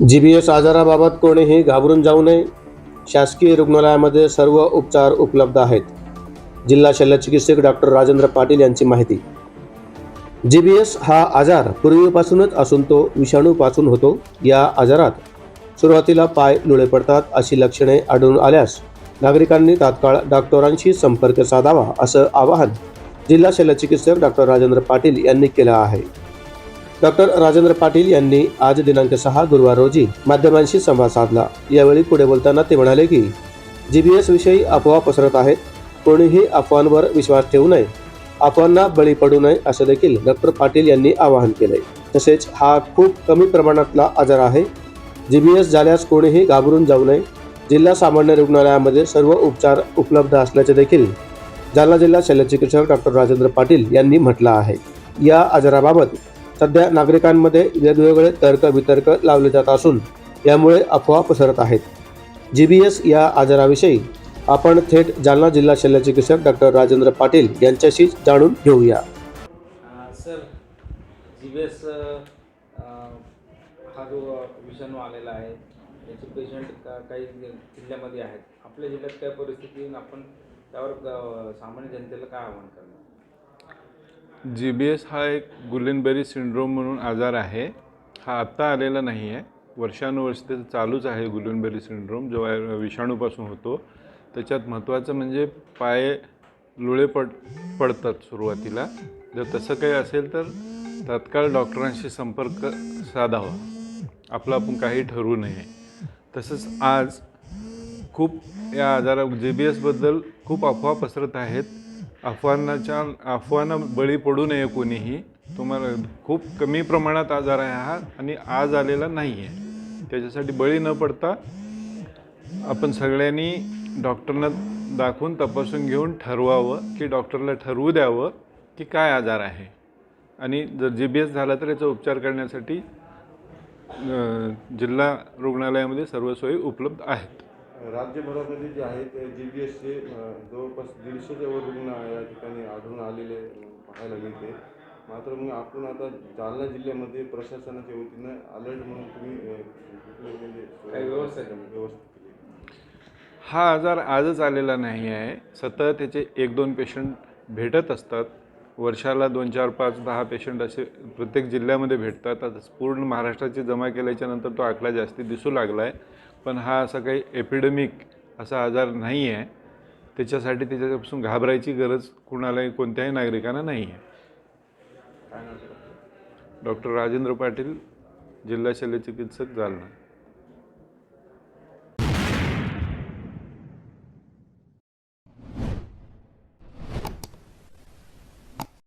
G B S आजाराबाबत कोणीही घाबरून जाऊ नये. शासकीय रुग्णालयामध्ये सर्व उपचार उपलब्ध आहेत. जिल्हा शल्यचिकित्सक डॉक्टर राजेंद्र पाटील यांची माहिती. जी बी एस हा आजार पूर्वीपासूनच असून तो विषाणूपासून होतो. या आजारात सुरुवातीला पाय लुळे पडतात अशी लक्षणे आढळून आल्यास नागरिकांनी तात्काळ डॉक्टरांशी संपर्क साधावा असं आवाहन जिल्हा शल्यचिकित्सक डॉक्टर राजेंद्र पाटील यांनी केलं आहे. डॉक्टर राजेंद्र पाटील यांनी आज दिनांक सहा गुरुवार रोजी माध्यमांशी संवाद साधला. यावेळी पुढे बोलताना ते म्हणाले की जीबीएस विषयी अफवा पसरत आहेत. कोणीही अफवांवर विश्वास ठेवू नये. अफवांना बळी पडू नये असं देखील डॉक्टर पाटील यांनी आवाहन केले. तसेच हा खूप कमी प्रमाणातला आजार आहे. जीबीएस झाल्यास कोणीही घाबरून जाऊ नये. जिल्हा सामान्य रुग्णालयामध्ये सर्व उपचार उपलब्ध असल्याचे देखील जालना जिल्हा शल्यचिकित्सक डॉक्टर राजेंद्र पाटील यांनी म्हटलं आहे. या आजाराबाबत सध्या नागरिकांमध्ये वेगवेगळे तर्क वितर्क लावले जात असून यामुळे अफवा पसरत आहेत. जी बी एस या आजाराविषयी आपण थेट जालना जिल्हा शल्यचिकित्सक डॉक्टर राजेंद्र पाटील यांच्याशी जाणून घेऊया. सर जी बी एस हा जो विषाणू आलेला आहे याचे पेशंट का काही जिल्ह्यामध्ये आहेत? आपल्या जिल्ह्यात काय परिस्थिती आपण त्यावर सामान्य जनतेला काय आव्हान करणार? जी बी एस हा एक गुलेनबेरी सिंड्रोम म्हणून आजार आहे. हा आत्ता आलेला नाही आहे वर्षानुवर्ष ते चालूच आहे गुलेनबेरी सिंड्रोम. जो विषाणूपासून होतो. त्याच्यात महत्त्वाचं म्हणजे पाय लुळे पड पडतात सुरुवातीला. जर तसं काही असेल तर तात्काळ डॉक्टरांशी संपर्क साधावा. आपलं आपण काही ठरवू नये. तसंच आज खूप या आजारा जे बी एसबद्दल खूप अफवा पसरत आहेत. अफवांनाच्या अफवांना बळी पडू नये कोणीही. तुम्हाला खूप कमी प्रमाणात आजार आहे हा आणि आज आलेला नाही आहे त्याच्यासाठी बळी न पडता आपण सगळ्यांनी डॉक्टरना दाखवून तपासून घेऊन ठरवावं की डॉक्टरला ठरवू द्यावं की काय आजार आहे. आणि जर जी बी एस झाला तर याचा उपचार करण्यासाठी जिल्हा रुग्णालयामध्ये सर्व सोयी उपलब्ध आहेत. राज्यभरामध्ये जे आहेत जी बी एसचे जवळपास दीडशेच्या वर रुग्ण या ठिकाणी आढळून आलेले पाहायला मिळते. मात्र मग आपण आता जालना जिल्ह्यामध्ये प्रशासनाच्या वतीनं अलर्ट म्हणून तुम्ही म्हणजे काही व्यवस्था हा आजार आजच आलेला नाही आहे. सतत त्याचे एक दोन पेशंट भेटत असतात. वर्षाला दोन चार पाच दहा पेशंट असे प्रत्येक जिल्ह्यामध्ये भेटतात. आता पूर्ण महाराष्ट्राची जमा केल्याच्यानंतर तो आकडा जास्ती दिसू लागला आहे पण हा असा काही एपिडेमिक असा आजार नाही आहे त्याच्यासाठी त्याच्यापासून घाबरायची गरज कुणालाही कोणत्याही नागरिकांना नाही आहे डॉक्टर राजेंद्र पाटील जिल्हा शल्यचिकित्सक जालना.